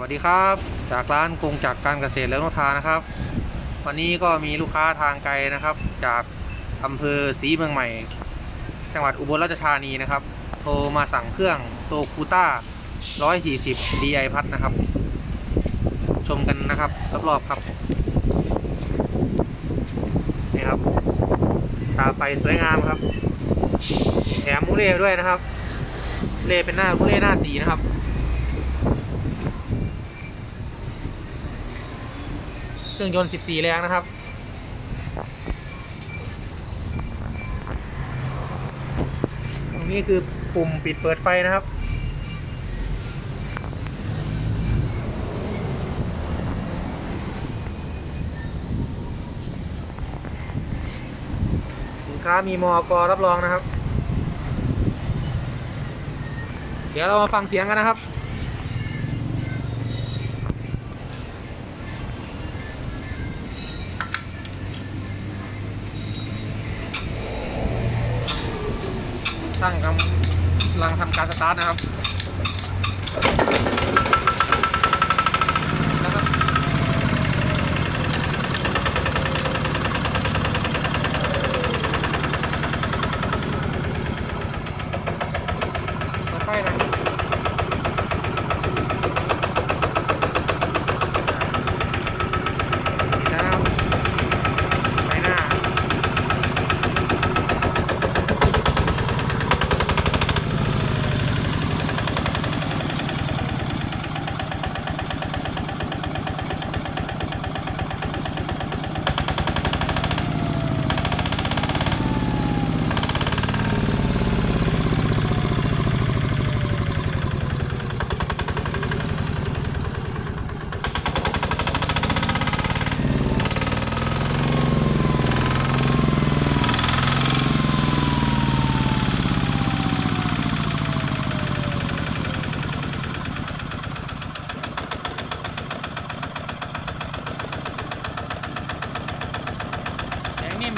สวัสดีครับ จากร้านกรุงจากการเกษตรและนกทานะครับ วันนี้ก็มีลูกค้าทางไกลนะครับ จากอำเภอศรีเมืองใหม่ จังหวัดอุบลราชธานีนะครับ โทรมาสั่งเครื่องโตคูต้า 140 DI พัดนะครับ ชมกันนะครับรอบๆครับนี่ครับ ตาไฟสวยงามครับแถมมุเล่ด้วยนะครับ เล่เป็นหน้ามุเล่หน้าสีนะครับ เครื่องยนต์ 14 แรงนะครับ ตรงนี้คือปุ่มปิดเปิดไฟนะครับ สินค้ามีมอกรับรองนะครับ เดี๋ยวเรามาฟังเสียงกันนะครับ ช่างกำลังทำการสตาร์ทนะครับนะครับ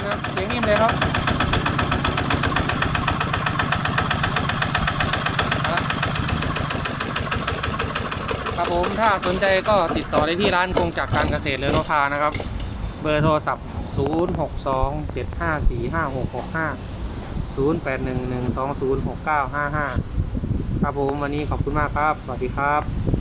เสียงนิ่มนะเสียงนิ่มเลยครับครับผมถ้าสนใจก็ติดต่อได้ที่ร้านกงจากการเกษตรเลือนพานะครับ เบอร์โทรศัพท์ 0 6 2 7 5 4 5 6 6 5 0 8 1 1 2 0 6 9 5 5 ครับผมวันนี้ขอบคุณมากครับ สวัสดีครับ